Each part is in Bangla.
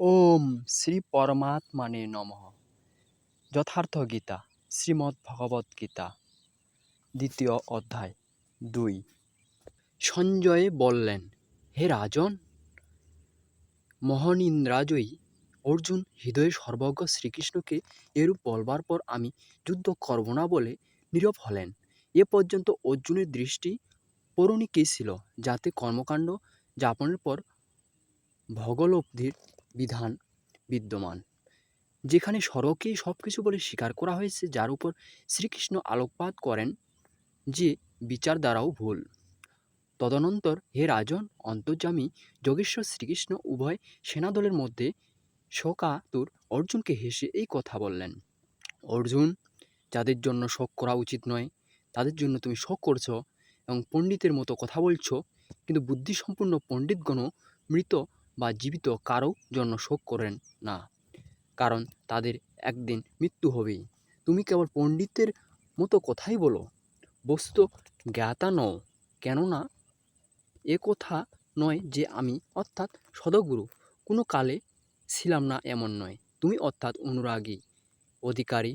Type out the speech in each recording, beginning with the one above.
ওম শ্রী পরমাত্মানে নমঃ। যথার্থ গীতা, শ্রীমদ্ ভগবদ্ গীতা, দ্বিতীয় অধ্যায়, দুই। সঞ্জয় বললেন, হে রাজন মহন ইন্দ্রাজয়ী অর্জুন, হৃদয়ে সর্বজ্ঞ শ্রীকৃষ্ণকে এরূপ বলবার পর আমি যুদ্ধ করব না বলে নীরব হলেন। এ পর্যন্ত অর্জুনের দৃষ্টি পৌরাণিকই ছিল? যাতে কর্মকাণ্ড যাপনের পর ভগলব্ধির বিধান বিদ্যমান। যেখানে সড়কেই সব কিছু বলে স্বীকার করা হয়েছে, যার উপর শ্রীকৃষ্ণ আলোকপাত করেন যে বিচার দ্বারাও ভুল। তদনন্তর হে রাজন, অন্তর্যামী যোগেশ্বর শ্রীকৃষ্ণ উভয় সেনাদলের মধ্যে শোকাতুর অর্জুনকে হেসে এই কথা বললেন, অর্জুন, যাদের জন্য শোক করা উচিত নয়, তাদের জন্য তুমি শোক করছ এবং পণ্ডিতের মতো কথা বলছো, কিন্তু বুদ্ধিসম্পন্ন পণ্ডিতগণও মৃত বা জীবিত কারও জন্য শোক করেন না, কারণ তাদের একদিন মৃত্যু হবেই। তুমি কেবল পণ্ডিতের মতো কথাই বলো বস্তু জ্ঞাতা নও, কেননা এ কথা নয় যে আমি অর্থাৎ সদগুরু, কোনো কালে ছিলাম না এমন নয়। তুমি অর্থাৎ অনুরাগী, অধিকারী,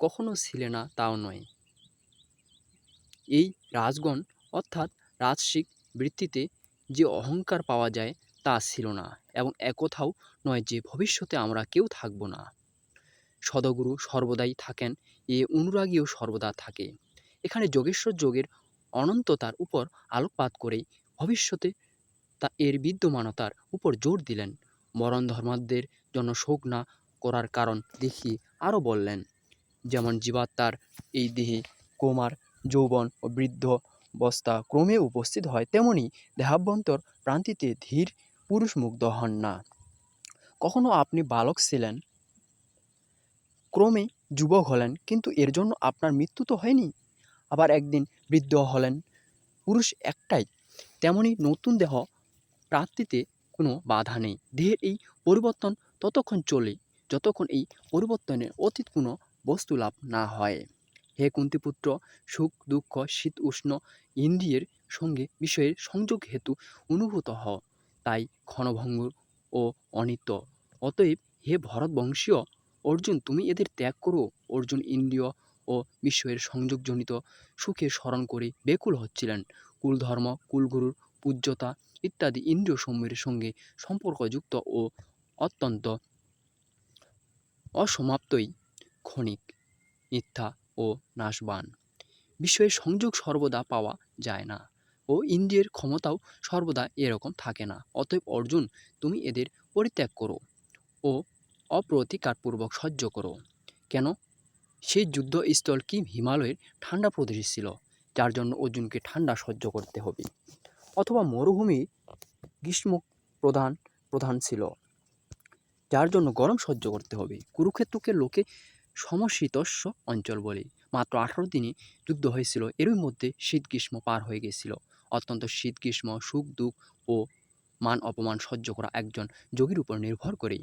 কখনো ছিলে না তাও নয়। এই রাজগণ অর্থাৎ রাজসিক বৃত্তিতে যে অহংকার পাওয়া যায় তা ছিল না এবং একথাও নয় যে ভবিষ্যতে আমরা কেউ থাকব না। সদগুরু সর্বদাই থাকেন, এ অনুরাগীও সর্বদা থাকে। এখানে যোগেশ্বর যোগের অনন্ততার উপর আলোকপাত করেই ভবিষ্যতে তা এর বিদ্যমানতার উপর জোর দিলেন। মরণ ধর্মাদের জন্য শোক না করার কারণ দেখিয়ে আরও বললেন, যেমন জীবাত্মার এই দেহে কুমার যৌবন ও বৃদ্ধ বস্তা ক্রমে উপস্থিত হয় তেমনি দেহাভ্যন্তর প্রান্তিতে ধীর পুরুষ মুগ্ধ হন না। কখনো আপনি বালক ছিলেন? ক্রমে যুবক হলেন, কিন্তু এর জন্য আপনার মৃত্যু তো হয়নি। আবার একদিন বৃদ্ধ হলেন, পুরুষ একটাই। তেমনি নতুন দেহ প্রাপ্তিতে কোনো বাধা নেই। দেহের এই পরিবর্তন ততক্ষণ চলে, যতক্ষণ এই পরিবর্তনের অতীত কোনো বস্তু লাভ না হয়। হে কুন্তিপুত্র, সুখ, দুঃখ, শীত, উষ্ণ ইন্দ্রিয়ের সঙ্গে বিষয়ের সংযোগ হেতু অনুভূত হও তাই ক্ষণভঙ্গুর ও অনিত্য। অতএব হে ভরতবংশীয়, অর্জুন, তুমি এদের ত্যাগ করো। অর্জুন ইন্দ্রিয় ও বিষয়ের সংযোগজনিত সুখে স্মরণ করে বেকুল হচ্ছিলেন। কুলধর্ম, কুলগুরুর পূজ্যতা ইত্যাদি ইন্দ্রিয় সমূহের সঙ্গে সম্পর্কযুক্ত ও অত্যন্ত অসমাপ্তই ক্ষণিক মিথ্যা ও নাশবান। বিষয়ের সংযোগ সর্বদা পাওয়া যায় না ও ইন্দ্রিয়ের ক্ষমতাও সর্বদা এরকম থাকে না। অতএব অর্জুন, তুমি এদের পরিত্যাগ করো ও অপ্রতিকারপূর্বক সহ্য করো। কেন? সেই যুদ্ধস্থল কি হিমালয়ের ঠান্ডা প্রদেশ ছিল, যার জন্য অর্জুনকে ঠান্ডা সহ্য করতে হবে অথবা মরুভূমি গ্রীষ্ম প্রধান প্রধান ছিল, যার জন্য গরম সহ্য করতে হবে। কুরুক্ষেত্রকে লোকে সমশীতস্য অঞ্চল বলে। মাত্র আঠারো দিনে যুদ্ধ হয়েছিল, এরই মধ্যে শীত গ্রীষ্ম পার হয়ে গেছিল। অত্যন্ত শীত গ্রীষ্ম, সুখ, দুঃখ ও মান অপমান সহ্য করা একজন যোগীর উপর নির্ভর করেই।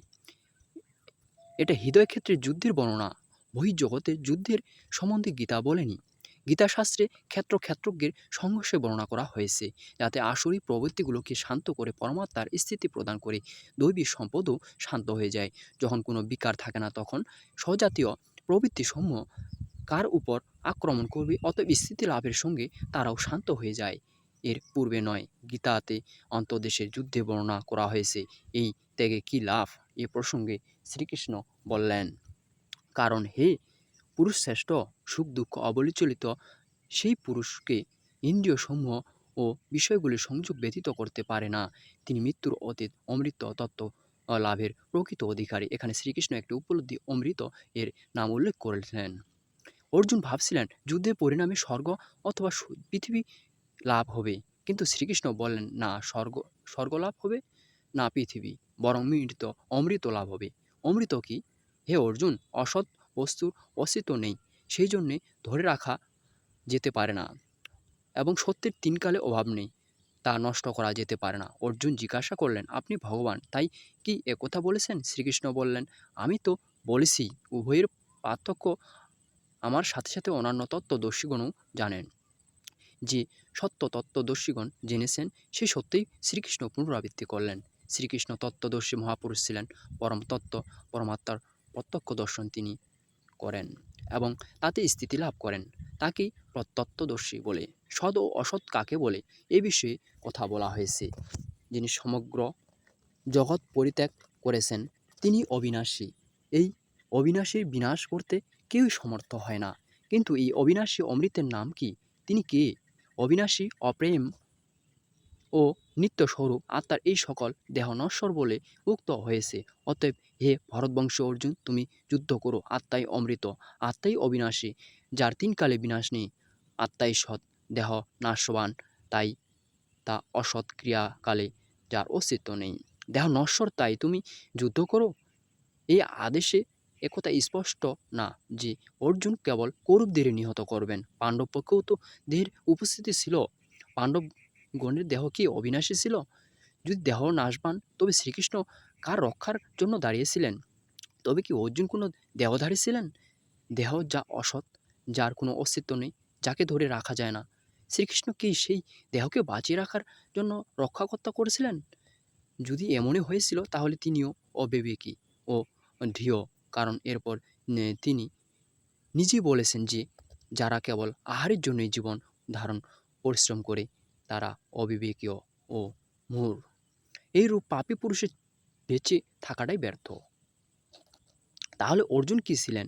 এটা হৃদয় ক্ষেত্রে যুদ্ধের বর্ণনা। বহির্জগতে যুদ্ধের সম্বন্ধে গীতা বলেনি। গীতাশাস্ত্রে ক্ষেত্র ক্ষেত্রজ্ঞের সংঘর্ষে বর্ণনা করা হয়েছে, যাতে আসরি প্রবৃত্তিগুলোকে শান্ত করে পরমাত্মার স্থিতি প্রদান করে দৈবিক সম্পদও শান্ত হয়ে যায়। যখন কোনো বিকার থাকে না, তখন স্বজাতীয় প্রবৃত্তিসমূহ কার উপর আক্রমণ করবে অত স্থিতি লাভের সঙ্গে তারাও শান্ত হয়ে যায়। এর পূর্বে নয়, গীতাতে অন্তর্দেশের যুদ্ধে বর্ণনা করা হয়েছে, এই ত্যাগে কী লাভ? এ প্রসঙ্গে শ্রীকৃষ্ণ বললেন, কারণ হে পুরুষ শ্রেষ্ঠ সুখ দুঃখ অবলিচলিত, সেই পুরুষকে ইন্দ্রিয় সমূহ ও বিষয়গুলির সংযোগ ব্যতীত করতে পারে না। তিনি মৃত্যুর অতীত অমৃত তত্ত্ব লাভের প্রকৃত অধিকারী। এখানে শ্রীকৃষ্ণ একটি উপলব্ধি অমৃত এর নাম উল্লেখ করেছেন। অর্জুন ভাবছিলেন যুদ্ধের পরিণামে স্বর্গ অথবা পৃথিবী লাভ হবে। কিন্তু শ্রীকৃষ্ণ বলেন না, স্বর্গ স্বর্গ লাভ হবে, না পৃথিবী। বরং মৃত, অমৃত লাভ হবে। অমৃত কি? হে অর্জুন, অসৎ বস্তুর অস্তিত্ব নেই। সেই জন্যে ধরে রাখা যেতে পারে না। এবং সত্যের তিনকালে অভাব নেই, তা নষ্ট করা যেতে পারে না। অর্জুন জিজ্ঞাসা করলেন, আপনি ভগবান, তাই কি একথা বলেছেন? শ্রীকৃষ্ণ বললেন, আমি তো বলেছি, উভয়ের পার্থক্য আমার সাথে সাথে অন্যান্য তত্ত্বদর্শীগণও জানেন। যে সত্য তত্ত্বদর্শীগণ জেনেছেন সেই সত্যই শ্রীকৃষ্ণ পুনরাবৃত্তি করলেন। শ্রীকৃষ্ণ তত্ত্বদর্শী মহাপুরুষ ছিলেন, পরম তত্ত্ব, পরমাত্মার প্রত্যক্ষ দর্শন তিনি করেন। এবং তাতে স্থিতি লাভ করেন। তাকেই প্রত্যত্ত্বদর্শী বলে, সৎ ও অসৎ কাকে বলে, এ বিষয়ে কথা বলা হয়েছে। যিনি সমগ্র জগৎ পরিত্যাগ করেছেন, তিনি অবিনাশী। এই অবিনাশীর বিনাশ করতে কেউই সমর্থ হয় না। কিন্তু এই অবিনাশী অমৃতের নাম কি? তিনি কে? অবিনাশী অপ্রেম ও নিত্য স্বরূপ আত্মার এই সকল দেহ নশ্বর বলে উক্ত হয়েছে। অতএব হে ভরতবংশ অর্জুন, তুমি যুদ্ধ করো, আত্মাই অমৃত, আত্মাই অবিনাশী, যার তিনকালে বিনাশ নেই। আত্মাই সৎ, দেহ নাশবান, তাই তা অসৎ ক্রিয়াকালে, যার অস্তিত্ব নেই। দেহ নশ্বর, তাই তুমি যুদ্ধ করো? এই আদেশে একথা স্পষ্ট না যে অর্জুন কেবল কৌরবদের নিহত করবেন। পাণ্ডব পক্ষেও তো দেহের উপস্থিতি ছিল। পাণ্ডব গণের দেহ কি অবিনাশী ছিল? যদি দেহ নাশ পান তবে শ্রীকৃষ্ণ কার রক্ষার জন্য দাঁড়িয়েছিলেন? তবে কি অর্জুন কোনো দেহধারী ছিলেন? দেহ যা অসৎ, যার কোনো অস্তিত্ব নেই, যাকে ধরে রাখা যায় না। শ্রীকৃষ্ণ কি সেই দেহকে বাঁচিয়ে রাখার জন্য রক্ষাকর্তা করেছিলেন? যদি এমনই হয়েছিল, তাহলে তিনিও অবিবেকী ও দৃঢ়, কারণ এরপর তিনি নিজেই বলেছেন যে, যারা কেবল আহারের জন্যই জীবন ধারণ, পরিশ্রম করে তারা অবিবেকীয় ও মূর এইরূপ পাপী পুরুষের বেঁচে থাকাটাই ব্যর্থ। তাহলে অর্জুন কি ছিলেন?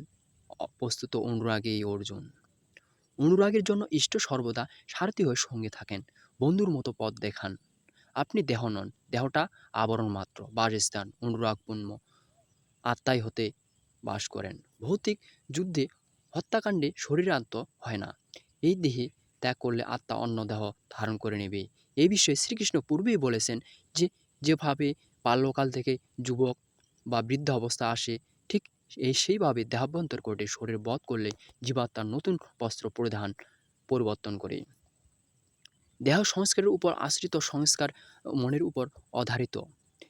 প্রস্তুত অনুরাগে এই অর্জুন। অনুরাগের জন্য ইষ্ট সর্বদা সারথি হয়ে সঙ্গে থাকেন, বন্ধুর মতো পথ দেখান। আপনি দেহ নন, দেহটা আবরণ মাত্র, বাসস্থান অনুরাগপূর্ণ আত্মাই হতে বাস করেন। ভৌতিক যুদ্ধে হত্যাকাণ্ডে শরীরান্ত হয় না। এই দেহে ত্যাগ করলে আত্মা অন্য দেহ ধারণ করে নেবে। এই বিষয়ে শ্রীকৃষ্ণ পূর্বেই বলেছেন যে, যেভাবে বাল্যকাল থেকে যুবক বা বৃদ্ধ অবস্থা আসে, ঠিক এই সেইভাবে দেহাভ্যন্তর করে শরীর বধ করলে জীবাত্মার নতুন বস্ত্র পরিধান, পরিবর্তন করে। দেহ সংস্কারের উপর আশ্রিত সংস্কার মনের উপর আধারিত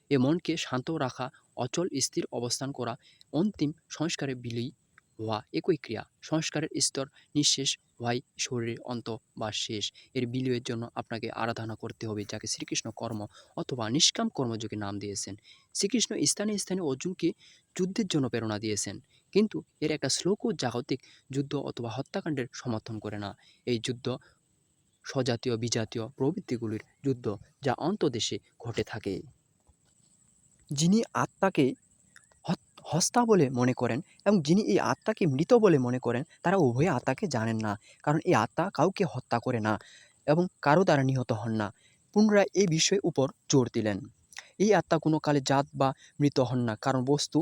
এ মনকে শান্ত রাখা, অচল স্থির অবস্থান করা, অন্তিম সংস্কারে বিলীন হওয়া একই ক্রিয়া। সংস্কারের স্তর নিঃশেষ হওয়াই শরীরের অন্ত বা শেষ। এর বিলয়ের জন্য আপনাকে আরাধনা করতে হবে, যাকে শ্রীকৃষ্ণ কর্ম অথবা নিষ্কাম কর্মযোগে নাম দিয়েছেন। শ্রীকৃষ্ণ স্থানে স্থানে অর্জুনকে যুদ্ধের জন্য প্রেরণা দিয়েছেন। কিন্তু এর একটা শ্লোকও জাগতিক যুদ্ধ অথবা হত্যাকাণ্ডের সমর্থন করে না। এই যুদ্ধ স্বজাতীয়, বিজাতীয় প্রবৃত্তিগুলির যুদ্ধ, যা অন্তদেশে ঘটে থাকে। যিনি আত্মাকে হস্তা বলে মনে করেন এবং যিনি এই আত্মাকে মৃত বলে মনে করেন তারা উভয়ে আত্মাকে জানেন না। কারণ এই আত্মা কাউকে হত্যা করে না এবং কারও দ্বারা নিহত হন না। পুনরায় এই বিষয়ের উপর জোর দিলেন। এই আত্মা কোনো কালে জাত বা মৃত হন না, কারণ বস্তু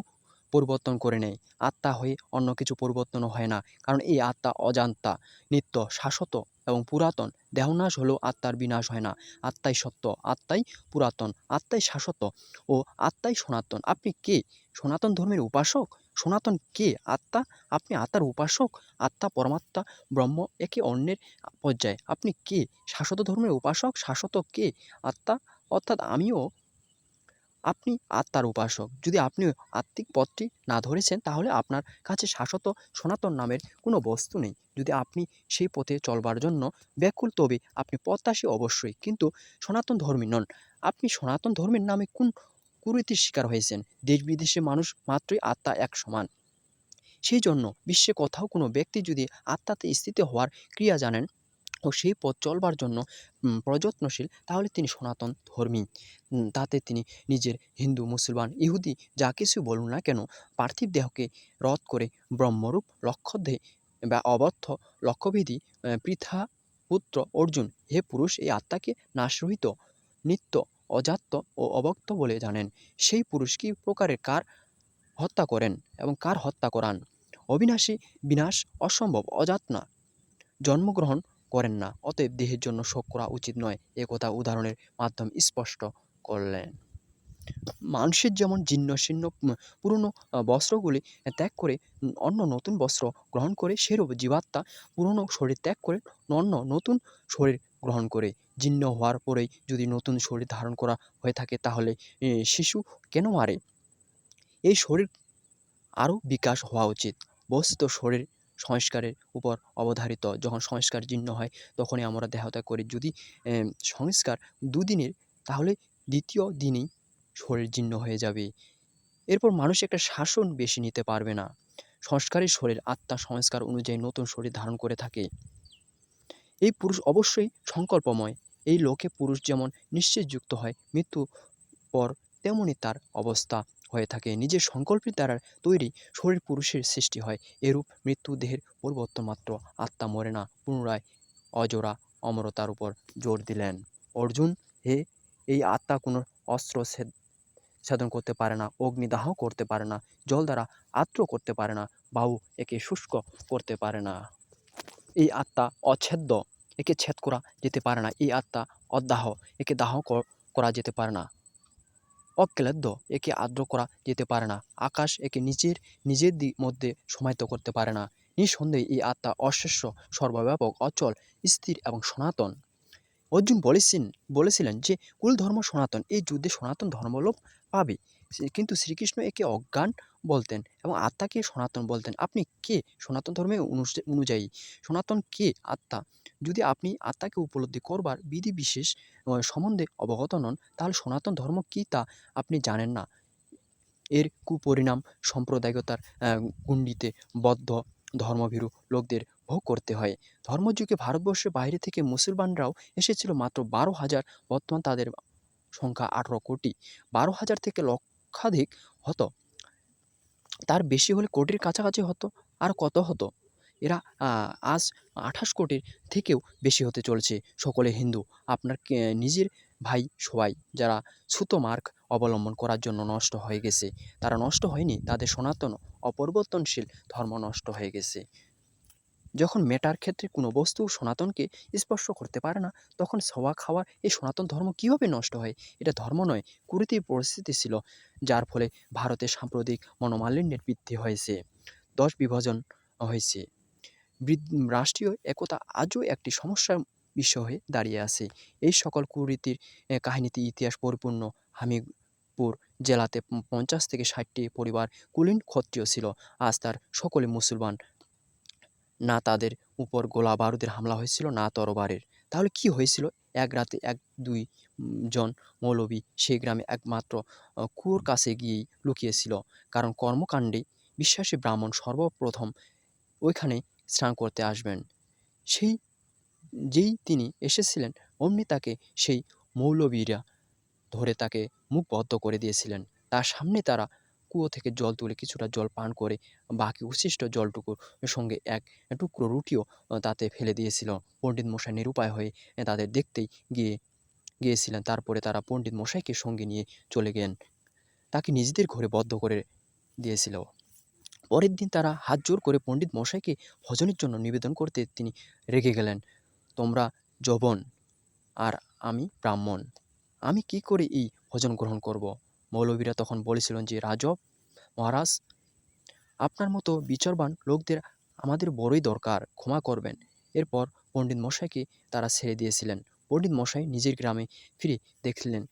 পরিবর্তন করে নেয়। আত্মা হয়ে অন্য কিছু পরিবর্তন হয় না, কারণ এই আত্মা অজান্তা, নিত্য, শাশ্বত এবং পুরাতন। দেহনাশ হলেও আত্মার বিনাশ হয় না। আত্মাই সত্য, আত্মাই পুরাতন, আত্মাই শাশ্বত ও আত্মাই সনাতন। আপনি কে? সনাতন ধর্মের উপাসক? সনাতন কে? আত্মা? আপনি আত্মার উপাসক? আত্মা, পরমাত্মা, ব্রহ্ম, একে অন্যের পর্যায়ে। আপনি কে? শাশ্বত ধর্মের উপাসক? শাশ্বত কে? আত্মা? অর্থাৎ আমিও আপনি আত্মার উপাসক। যদি আপনি আত্মিক পথটি না ধরেছেন, তাহলে আপনার কাছে শাশ্বত সনাতন নামের কোনো বস্তু নেই। যদি আপনি সেই পথে চলবার জন্য ব্যাকুল, তবে আপনি প্রত্যাশী অবশ্যই। কিন্তু সনাতন ধর্মী নন। আপনি সনাতন ধর্মের নামে কোন কুরীতির শিকার হয়েছেন? দেশ বিদেশে মানুষ মাত্রই আত্মা এক সমান। সেই জন্য বিশ্বে কোথাও কোনো ব্যক্তি যদি আত্মাতে স্থিত হওয়ার ক্রিয়া জানেন ও সেই পথ চলবার জন্য প্রযত্নশীল, তাহলে তিনি সনাতন ধর্মী। তাতে তিনি নিজের হিন্দু, মুসলমান, ইহুদি যা কিছু বলুন না কেন, পার্থিব দেহকে রদ করে ব্রহ্মরূপ লক্ষ্যধে বা অবর্থ লক্ষ্যবিধি পৃথা পুত্র অর্জুন, হে পুরুষ, এই আত্মাকে নাশরহিত, নিত্য অজাত্য ও অবক্ত বলে জানেন। সেই পুরুষ কি প্রকারের কার হত্যা করেন এবং কার হত্যা করান? অবিনাশী বিনাশ অসম্ভব, অজাতনা। জন্মগ্রহণ করেন না। অতএব দেহের জন্য শোক করা উচিত নয়। এ কথা উদাহরণের মাধ্যমে স্পষ্ট করলেন। মানুষের যেমন জীর্ণ শীর্ণ পুরনো বস্ত্রগুলি ত্যাগ করে অন্য নতুন বস্ত্র গ্রহণ করে, সেরূপ জীবাত্মা পুরনো শরীর ত্যাগ করে অন্য নতুন শরীর গ্রহণ করে। জীর্ণ হওয়ার পরেই যদি নতুন শরীর ধারণ করা হয়ে থাকে, তাহলে শিশু কেন মারে? এই শরীর আরও বিকাশ হওয়া উচিত। বস্তুত শরীর সংস্কারের উপর অবধারিত। যখন সংস্কার জীর্ণ হয়, তখনই আমরা দেহত্যাগ করি। যদি সংস্কার দুদিনের, তাহলে দ্বিতীয় দিনেই শরীর জীর্ণ হয়ে যাবে। এরপর মানুষ একটা শাসন বেশি নিতে পারবে না। সংস্কারী শরীর আত্মা সংস্কার অনুযায়ী নতুন শরীর ধারণ করে থাকে। এই পুরুষ অবশ্যই সংকল্পময়। এই লোকে পুরুষ যেমন নিশ্চয় যুক্ত হয় মৃত্যু পর তেমনই তার অবস্থা হয়ে থাকে। নিজের সংকল্পের দ্বারা তৈরি শরীর পুরুষের সৃষ্টি হয়। এরূপ মৃত্যু দেহের পরিবর্তন মাত্র আত্মা মরে না, পুনরায় অজোড়া অমরতার উপর জোর দিলেন। অর্জুন, হে, এই আত্মা কোনো অস্ত্র ছেদন করতে পারে না, অগ্নিদাহ করতে পারে না, জল দ্বারা আত্র করতে পারে না বায়ু একে শুষ্ক করতে পারে না। এই আত্মা অচ্ছেদ্য, একে ছেদ করা যেতে পারে না, এই আত্মা অদাহ একে দাহ করা যেতে পারে না। অক্লেদ্য একে আদ্র করা যেতে পারে না। আকাশ একে নিজের নিজের দিক মধ্যে সমাহিত করতে পারে না। নিঃসন্দেহে এই আত্মা অশেষ্য সর্বব্যাপক, অচল, স্থির এবং সনাতন। অর্জুন বলেছেন, বলেছিলেন যে কুল ধর্ম সনাতন, এই যুদ্ধে সনাতন ধর্মলোপ পাবে। কিন্তু শ্রীকৃষ্ণ একে অজ্ঞান বলতেন এবং আত্মাকে সনাতন বলতেন। আপনি কে? সনাতন ধর্মের অনুস- অনুযায়ী। সনাতন কে? আত্মা। যদি আপনি আত্মাকে উপলব্ধি করবার বিধি বিশেষ সম্বন্ধে অবগত নন, তাহলে সনাতন ধর্ম কী তা আপনি জানেন না। এর কুপরিণাম সাম্প্রদায়িকতার গুণ্ডিতে বদ্ধ ধর্মভীরু লোকদের ভোগ করতে হয়। ধর্মযুগে ভারতবর্ষের বাইরে থেকে মুসলমানরাও এসেছিল মাত্র বারো হাজার, বর্তমান তাদের সংখ্যা আঠারো কোটি। বারো হাজার থেকে লক্ষাধিক হতো। তার বেশি হলে কোটির কাছাকাছি হতো, আর কত হতো? এরা আজ আঠাশ কোটির থেকেও বেশি হতে চলেছে সকলে হিন্দু। আপনার নিজের ভাই সবাই, যারা ছুতো মার্ক অবলম্বন করার জন্য নষ্ট হয়ে গেছে। তারা নষ্ট হয়নি, তাদের সনাতন অপরিবর্তনশীল ধর্ম নষ্ট হয়ে গেছে। যখন মেটার ক্ষেত্রে কোনো বস্তু সনাতনকে স্পর্শ করতে পারে না, তখন সওয়া খাওয়ার এই সনাতন ধর্ম কীভাবে নষ্ট হয়? এটা ধর্ম নয়, কুরীতির পরিস্থিতি ছিল, যার ফলে ভারতে সাম্প্রতিক মনোমালিন্যের বৃদ্ধি হয়েছে, দশ বিভাজন হয়েছে। রাষ্ট্রীয় একতা আজও একটি সমস্যার বিষয় হয়ে দাঁড়িয়ে আছে। এই সকল কুরীতির কাহিনীতে ইতিহাস পরিপূর্ণ। হামিরপুর জেলাতে পঞ্চাশ থেকে ষাটটি পরিবার কুলীন ক্ষত্রিয় ছিল। আজ তার সকলে মুসলমান। না তাদের উপর গোলা বারুদের হামলা হয়েছিল, না তরবারের। তাহলে কি হয়েছিল? এক রাতে এক, দুই জন মৌলবী সেই গ্রামে একমাত্র কুয়োর কাছে গিয়েই লুকিয়েছিল। কারণ কর্মকাণ্ডে বিশ্বাসী ব্রাহ্মণ সর্বপ্রথম ওইখানে স্নান করতে আসবেন। সেই, যেই তিনি এসেছিলেন, অমনি তাকে সেই মৌলবীরা ধরে তাকে মুখবদ্ধ করে দিয়েছিলেন। তার সামনে তারা কুয়ো থেকে জল তুলে কিছুটা জল পান করে বাকি উচ্ছিষ্ট জলটুকুর সঙ্গে এক টুকরো রুটিও তাতে ফেলে দিয়েছিল। পণ্ডিত মশাই নিরুপায় হয়ে তাদের দেখতেই গিয়ে, গিয়েছিলেন। তারপরে তারা পণ্ডিত মশাইকে সঙ্গে নিয়ে চলে গেলেন। তাকে নিজেদের ঘরে বদ্ধ করে দিয়েছিল। পরের দিন তারা হাত জোর করে পণ্ডিত মশাইকে ভজনের জন্য নিবেদন করতে তিনি রেগে গেলেন। তোমরা যবন আর আমি ব্রাহ্মণ। আমি কি করে এই ভোজন গ্রহণ করব? মৌলবীরা তখন বলেছিলেন যে রাজব মহারাজ, আপনার মতো বিচারবান লোকদের আমাদের বড়ই দরকার, ক্ষমা করবেন। এরপর পণ্ডিত মশাইকে তারা ছেড়ে দিয়েছিলেন। পণ্ডিত মশাই নিজের গ্রামে ফিরে দেখলেন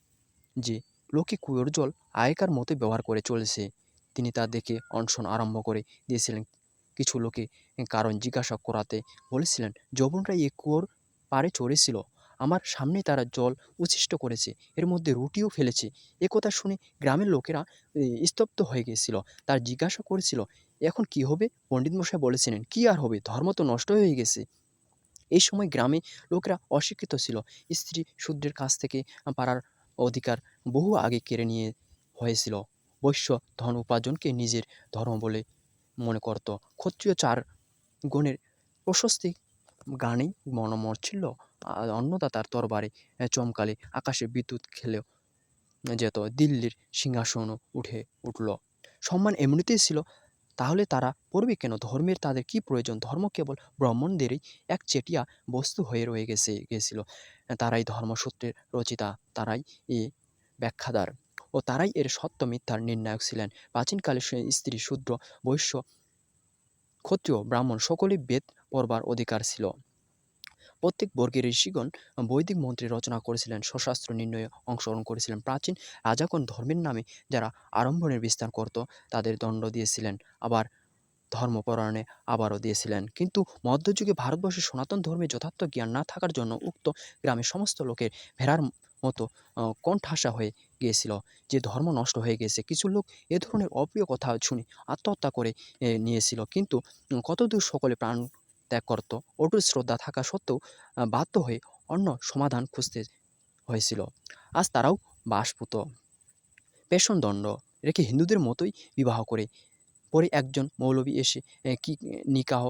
যে, লোকে কুয়োর জল আগেকার মতো ব্যবহার করে চলেছে। তিনি তা দেখে অনশন আরম্ভ করে দিয়েছিলেন। কিছু লোকে কারণ জিজ্ঞাসা করাতে বলেছিলেন যৌবনরা এই কুয়োর পাড়ে চড়েছিল আমার সামনে তারা জল উচ্ছিষ্ট করেছে, এর মধ্যে রুটিও ফেলেছে। একথা শুনে গ্রামের লোকেরা স্তব্ধ হয়ে গিয়েছিল তার জিজ্ঞাসা করেছিল, এখন কি হবে? পণ্ডিত মশাই বলেছিলেন, কি আর হবে? ধর্ম তো নষ্ট হয়ে গেছে। এই সময় গ্রামে লোকেরা অশিক্ষিত ছিল। স্ত্রী শূদ্রের কাছ থেকে পাড়ার অধিকার বহু আগে কেড়ে নিয়ে হয়েছিল। বৈশ্য ধন উপার্জনকে নিজের ধর্ম বলে মনে করত। ক্ষত্রিয় চার গণের প্রশস্তি গানেই মনমর্ছিল আর অন্নদাতার তরবারে চমকালে আকাশে বিদ্যুৎ খেলেও যেত। দিল্লির সিংহাসনও উঠে উঠল। সম্মান এমনিতেই ছিল। তাহলে তারা পড়বে কেন? ধর্মের তাদের কি প্রয়োজন? ধর্ম কেবল ব্রাহ্মণদেরই এক চেটিয়া বস্তু হয়ে রয়ে গেছে, গেছিল। তারাই ধর্মসূত্রের রচিতা, তারাই এ ব্যাখ্যাদার। ও তারাই এর সত্য মিথ্যার নির্ণায়ক ছিলেন। প্রাচীনকালে স্ত্রী, শূদ্র, বৈশ্য ক্ষত্রিয় ব্রাহ্মণ সকলেই বেদ পড়বার অধিকার ছিল। প্রত্যেক বর্গের ঋষিগণ বৈদিক মন্ত্রে রচনা করেছিলেন স্বশাস্ত্র নির্ণয়ে অংশগ্রহণ করেছিলেন। প্রাচীন রাজাগণ ধর্মের নামে যারা আড়ম্বরের বিস্তার করত, তাদের দণ্ড দিয়েছিলেন, আবার ধর্মপরায়ণে আবারও দিয়েছিলেন। কিন্তু মধ্যযুগে ভারতবর্ষে সনাতন ধর্মে যথার্থ জ্ঞান না থাকার জন্য উক্ত গ্রামের সমস্ত লোকের ভেড়ার মতো কণ্ঠাসা হয়ে গিয়েছিল যে ধর্ম নষ্ট হয়ে গেছে। কিছু লোক এ ধরনের অপ্রিয় কথা শুনে আত্মহত্যা করে নিয়েছিল। কিন্তু কতদূর সকলে প্রাণ ত্যাগ করত? অটুট শ্রদ্ধা থাকা সত্ত্বেও বাধ্য হয়ে অন্য সমাধান খুঁজতে হয়েছিল। আজ তারাও বাসপুত পেষণদণ্ড রেখে হিন্দুদের মতোই বিবাহ করে, পরে একজন মৌলবী এসে কি, নিকাহ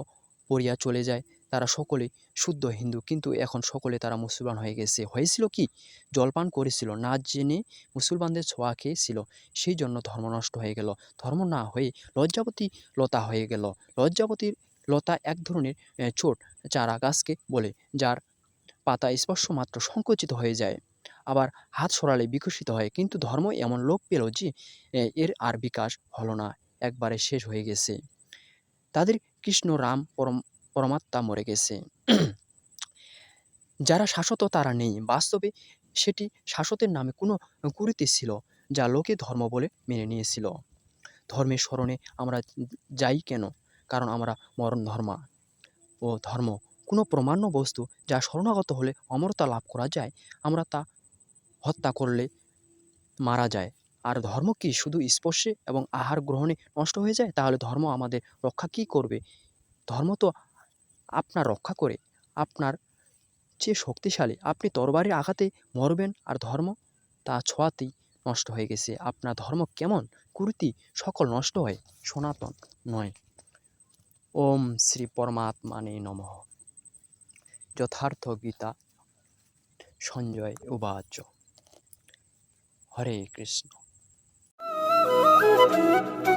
পড়িয়া চলে যায়। তারা সকলে শুদ্ধ হিন্দু। কিন্তু এখন সকলে তারা মুসলমান হয়ে গেছে। হয়েছিল কি? জলপান করেছিল, না জেনে মুসলমানদের ছোঁয়া খেয়েছিল। সেই জন্য ধর্ম নষ্ট হয়ে গেল। ধর্ম না হয়ে লজ্জাবতী লতা হয়ে গেল। লজ্জাবতীর লতা এক ধরনের চোট, চারা গাছকে বলে, যার পাতা স্পর্শ মাত্র সংকুচিত হয়ে যায়। আবার হাত সরালে বিকশিত হয়। কিন্তু ধর্ম এমন লোক পেল যে এর আর বিকাশ হলো না। একবারে শেষ হয়ে গেছে। তাদের কৃষ্ণ রাম পরম, পরমাত্মা মরে গেছে। যারা শাশ্বত তারা নেই। বাস্তবে সেটি শাশ্বতের নামে কোনো কুরীতি ছিল যা লোকে ধর্ম বলে মেনে নিয়েছিল। ধর্মের স্মরণে আমরা যাই কেন? কারণ আমরা মরণ ধর্মা। ও ধর্ম, কোনো প্রমাণ্য বস্তু যা শরণাগত হলে অমরতা লাভ করা যায়। আমরা তা হত্যা করলে মারা যায়। আর ধর্ম কি? শুধু স্পর্শে এবং আহার গ্রহণে নষ্ট হয়ে যায়? তাহলে ধর্ম আমাদের রক্ষা কী করবে? ধর্ম তো আপনার রক্ষা করে। আপনার যে শক্তিশালী। আপনি তরবারির আঘাতে মরবেন আর ধর্ম তা ছোঁয়াতেই নষ্ট হয়ে গেছে। আপনার ধর্ম কেমন? কুরুতি সকল নষ্ট হয়। সনাতন নয়। ওম শ্রী পরমাত্মানে নমঃ। যথার্থ গীতা সঞ্জয় উবাচ। হরে কৃষ্ণ। Thank you.